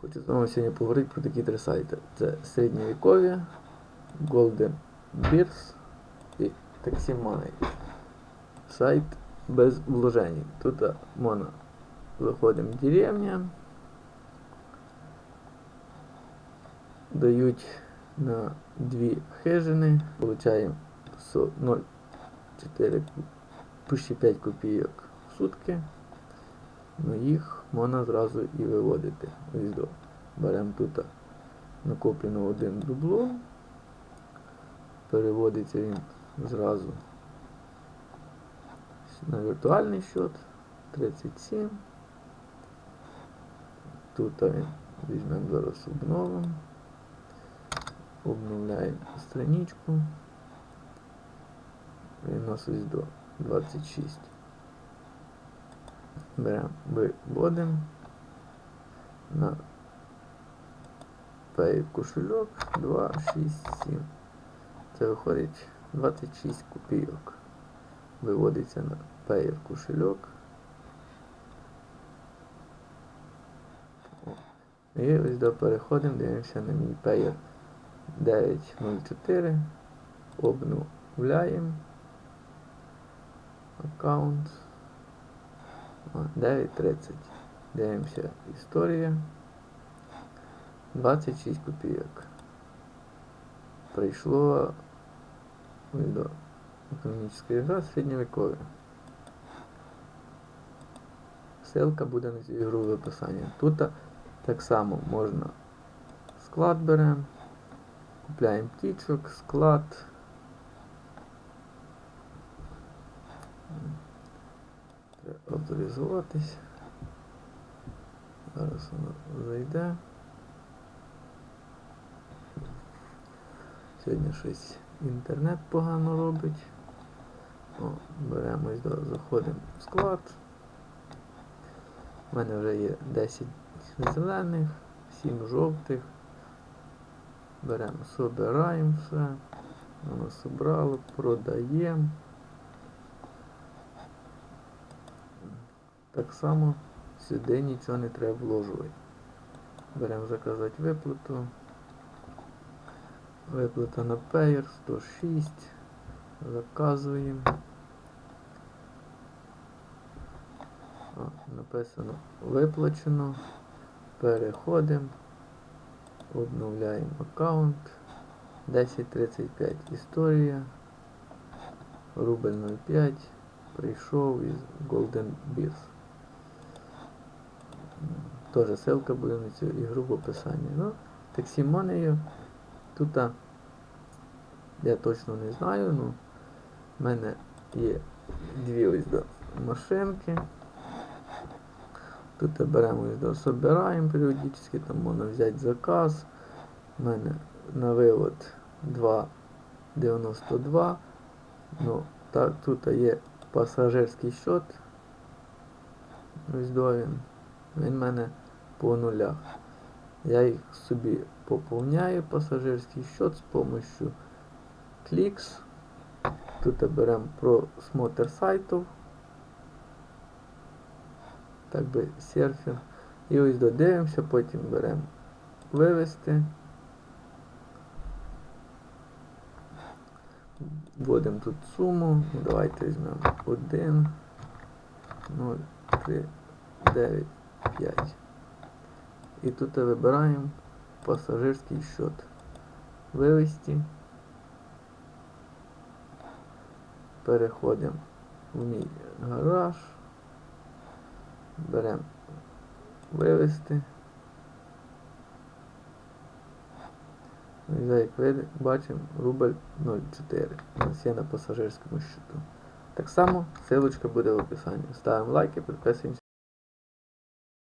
Хочу з вами сьогодні поговорити про такі три сайти. Це середньовіков'я, Golden Bears і Taxi Money. Сайт без вложень. Тут а, можна заходимо в деревня. Дають на дві хижини, получаємо 0,4 5 копійок в сутки. Ну їх можна зразу і виводити. Ось до. Беремо тут накоплено один дубло. Переводиться він зразу на віртуальний счет 37. Тут візьмемо зараз обновимо. Обновляємо страничку. Він у нас ось до 26. Беремо виводимо на Pay кошельок 2, 6, 7. Це виходить 26 копійок. Виводиться на Pay кошельок. І ось до переходимо, дивимося на мій Payer 904. Обновляємо аккаунт. О, 9.30. Дивимося історія. 26 копійок. Прийшло до економічної гра середньовіков'я. Ссылка буде на цю ігру в описанні. Тут так само можна склад беремо, купляємо птічок, склад. Авторизуватись. Зараз воно зайде. Сьогодні щось інтернет погано робить. О, беремо ось до, заходимо в склад. У мене вже є 10 зелених, 7 жовтих. Беремо, собираємо все. Воно собрало, продаємо. Так само сюди нічого не треба вложувати. Беремо заказати виплату. Виплата на Payer 106. Заказуємо. О, написано виплачено. Переходимо. Обновляємо аккаунт. 10.35 історія. Рубль 0,5. Прийшов із Golden Beers. Тоже ссылка буде на цю ігру в описанні. Ну, таксімонею. Тут я точно не знаю, ну в мене є дві ось до машинки. Тут беремо ось до собираємо періодично, там можна взяти заказ. У мене на вивод 2,92. Ну, так, тут є пасажирський счет. Ось до він. Він мене по нулях. Я їх собі поповняю пасажирський счет з помощью Clicks. Тут беремо просмотр сайтів. Так би серфінг. І ось додивимося, потім беремо вивести. Вводимо тут суму. Давайте візьмемо 1, 0, 3, 9, 5. І тут вибираємо пасажирський счет. Вивести. Переходимо в мій гараж. Беремо вивести. І як ви бачимо, рубль 0,4. У нас є на пасажирському счету. Так само ссылочка буде в описанні. Ставимо лайки, підписуємося.